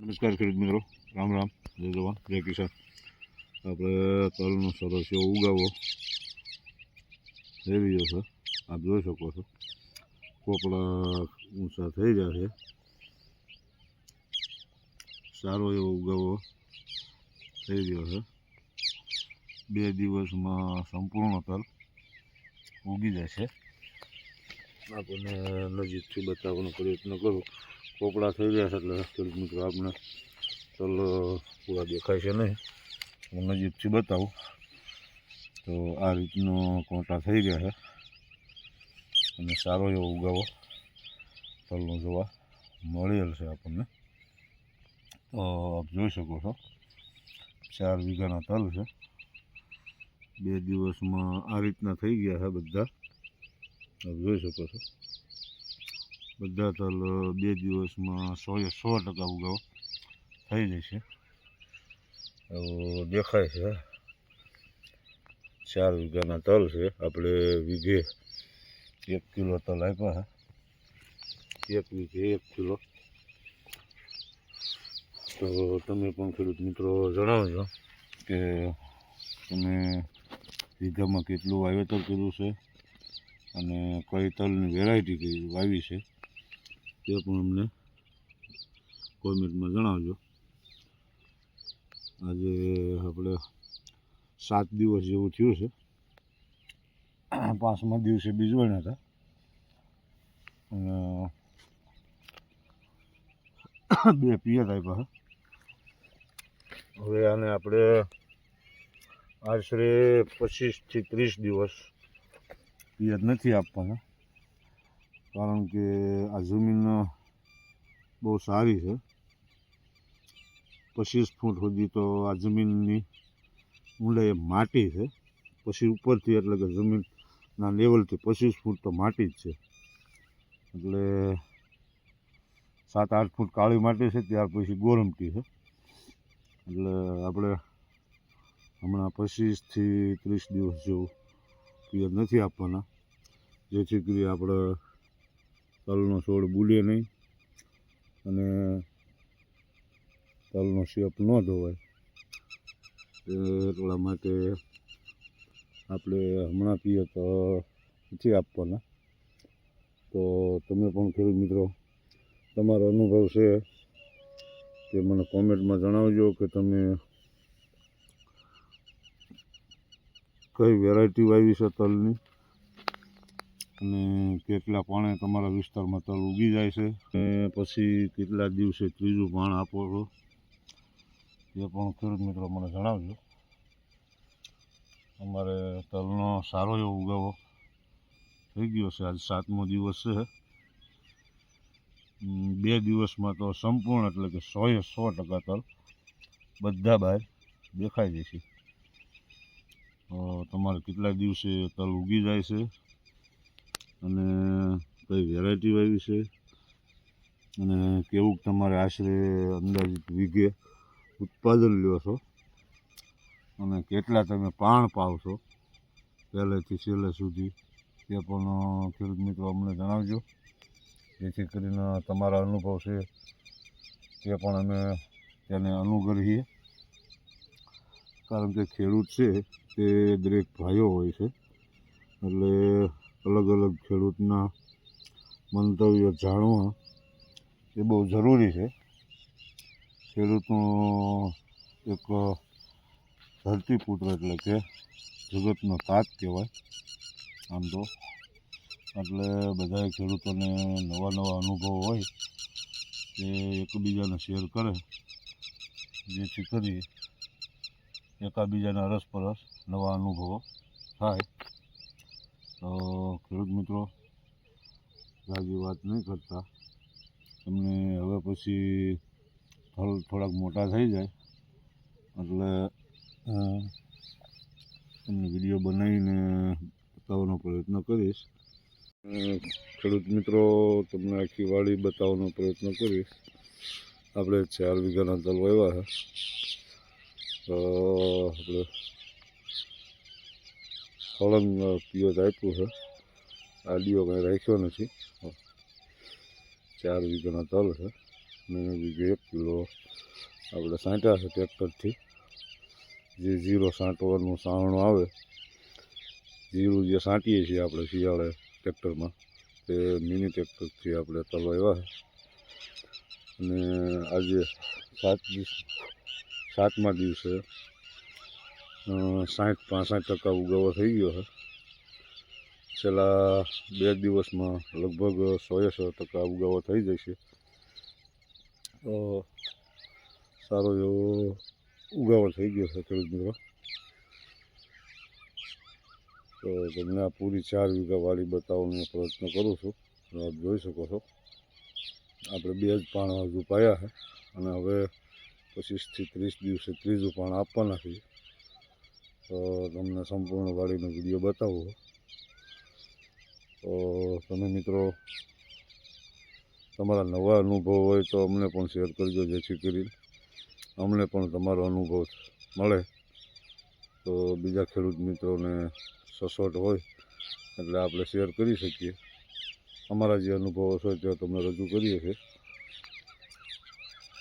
નમસ્કાર ખેડૂત મિત્રો. રામ રામ. જય જવાન. જય કિસાન. આપણે તલનો સરસ એવો ઉગાવો. થઈ રહ્યો છે. આપ જોઈ શકો છો. કોપડા ઊંચા થઈ ગયા છે. સારો એવો ઉગાવો થઈ રહ્યો છે. બે દિવસમાં સંપૂર્ણ તલ ઉગી જશે. આપણને નજીકથી બતાવવાનો પ્રયત્ન કરું. પોપડા થઈ ગયા છે એટલે ખેડૂત મિત્રો આપણે. ચલો, પૂરા દેખાય છે નહીં હું નજીકથી બતાવું. તો આ રીતનો કોટા થઈ ગયા છે. અને સારો એવો ઉગાવો. તલનો જોવા મળેલ છે આપણને. તો આપ જોઈ શકો છો. ચાર વીઘાના તલ છે. બે દિવસમાં આ રીતના થઈ ગયા છે બધા. આપ જોઈ શકો છો. બધા તલ બે દિવસમાં સોએ સો ટકા ઉગાવો. થઈ જશે એવું દેખાય છે. ચાર વીઘાના તલ છે. આપણે વીઘે એક કિલો તલ આપ્યા છે. એક વીઘે એક કિલો. તો તમે પણ ખેડૂત મિત્રો જણાવજો કે તમે વીઘામાં કેટલું વાવેતર કર્યું છે અને કઈ તલની વેરાયટી વાવી છે. તે પણ અમને કોમેન્ટમાં જણાવજો. આજે આપણે સાત દિવસ જેવું થયું છે. પાંચમા દિવસે બીજવાના હતા. બે પિયત આપ્યા હવે આને આપણે આશરે પચીસથી ત્રીસ દિવસ પિયત નથી આપવાના. કારણ કે આ જમીન બહુ સારી છે. પચીસ ફૂટ સુધી તો આ જમીનની ઊંડાઈ માટી છે. પછી ઉપરથી એટલે કે જમીનના લેવલથી પચીસ ફૂટ તો માટી જ છે. એટલે સાત, આઠ ફૂટ કાળી માટી છે, ત્યાર પછી ગોરમટી છે. એટલે આપણે હમણાં પચીસથી ત્રીસ દિવસ જેવું પિયત નથી આપવાના. જેથી કરી આપણે તલનો છોડ બુલે નહીં. અને તલનો શેપ ન ધોવાય. એટલા માટે આપણે હમણાં પીએ તો નથી આપવાના. તો તમે પણ ખેડૂત મિત્રો, તમારો અનુભવ છે તે મને કોમેન્ટમાં જણાવજો કે તમે કઈ વેરાયટી વાવી છે તલની? અને કેટલા પાણે તમારા વિસ્તારમાં તલ ઉગી જાય છે અને પછી કેટલા દિવસે ત્રીજું પાણ આપો છો એ પણ ખેડૂત મિત્રો મને જણાવજો. અમારે તલનો સારો એવો ઉગાવો થઈ ગયો છે. આજ સાતમો દિવસ છે. બે દિવસમાં તો સંપૂર્ણ એટલે કે સોએ સો ટકા તલ બધા બહાર દેખાઈ જશે. તમારે કેટલા દિવસે તલ ઉગી જાય છે? અને કઈ વેરાયટી વાવી છે? અને કેવું તમારે આશરે અંદાજિત વીઘે ઉત્પાદન લ્યો છો? અને કેટલા તમે પાણ પાવશો પહેલેથી છેલ્લે સુધી? તે પણ ખેડૂત મિત્રો અમને જણાવજો. જેથી કરીને તમારા અનુભવ છે તે પણ અમે તેને અનુગ્રહીએ. કારણ કે ખેડૂત છે તે દરેક ભાઈઓ હોય છે. એટલે અલગ અલગ ખેડૂતના મંતવ્યો જાણવા એ બહુ જરૂરી છે. ખેડૂતનો એક ધરતીપુત્ર એટલે કે જગતનો તાત કહેવાય આમ તો. એટલે બધા ખેડૂતોને નવા નવા અનુભવો હોય એ એકબીજાને શેર કરે, જેથી કરી એકાબીજાના અરસપરસ નવા અનુભવો થાય. તો ખેડૂત મિત્રો જાજી વાત નહીં કરતા. તમને હવે પછી ફળ થોડાક મોટા થઈ જાય. એટલે તમને વીડિયો બનાવીને બતાવવાનો પ્રયત્ન કરીશ. ખેડૂત મિત્રો, તમને આખી વાડી બતાવવાનો પ્રયત્ન કરીશ. આપણે ચાર વીઘાના તલ વાવ્યા છે. તો, આપણે સળંગ પિયત આપ્યું છે. આડીઓ કંઈ રાખ્યો નથી. ચાર વીઘાના તલ છે. ને બીજો એક કિલો આપણે સાંટ્યા છે ટ્રેક્ટરથી જે જીરો સાંટવાનું સાવણું આવે, જીરું જે સાંટીએ છીએ આપણે શિયાળે ટ્રેક્ટરમાં તે મિની ટ્રેક્ટરથી આપણે તલવાવ્યા છે. અને આજે સાત દિવસ, સાતમા દિવસે સાઠ પાસઠ ટકા ઉગાવો થઈ ગયો છે. છેલ્લા બે દિવસમાં લગભગ સોએ સો ટકા ઉગાવો થઈ જશે. તો સારો એવો ઉગાવો થઈ ગયો છે ખેડૂત મિત્રો. તો તમને આ પૂરી ચાર વીઘાવાળી બતાવવાનો પ્રયત્ન કરું છું. આપ જોઈ શકો છો. આપણે બે જ પાણ હજુ પાયા છે. અને હવે પચીસથી ત્રીસ દિવસે ત્રીજું પાણ આપવાના છીએ તો તમને સંપૂર્ણ વાડીનો વીડિયો બતાવો. તો તમે મિત્રો, તમારા નવા અનુભવ હોય તો અમને પણ શેર કરજો જેથી કરીને અમને પણ તમારો અનુભવ મળે. તો બીજા ખેડૂત મિત્રોને સસોટ હોય, એટલે આપણે શેર કરી શકીએ. અમારા જે અનુભવો છે તે તમને રજૂ કરીએ છીએ.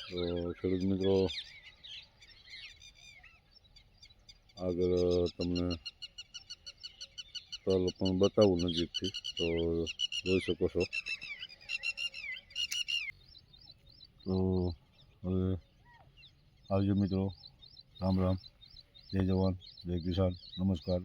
તો ખેડૂત મિત્રો આગળ તમને તલ પણ બતાવું નજીકથી, તો જોઈ શકો છો. તો હવે આવજો મિત્રો. રામ રામ. જય જવાન. જય કિસાન. નમસ્કાર.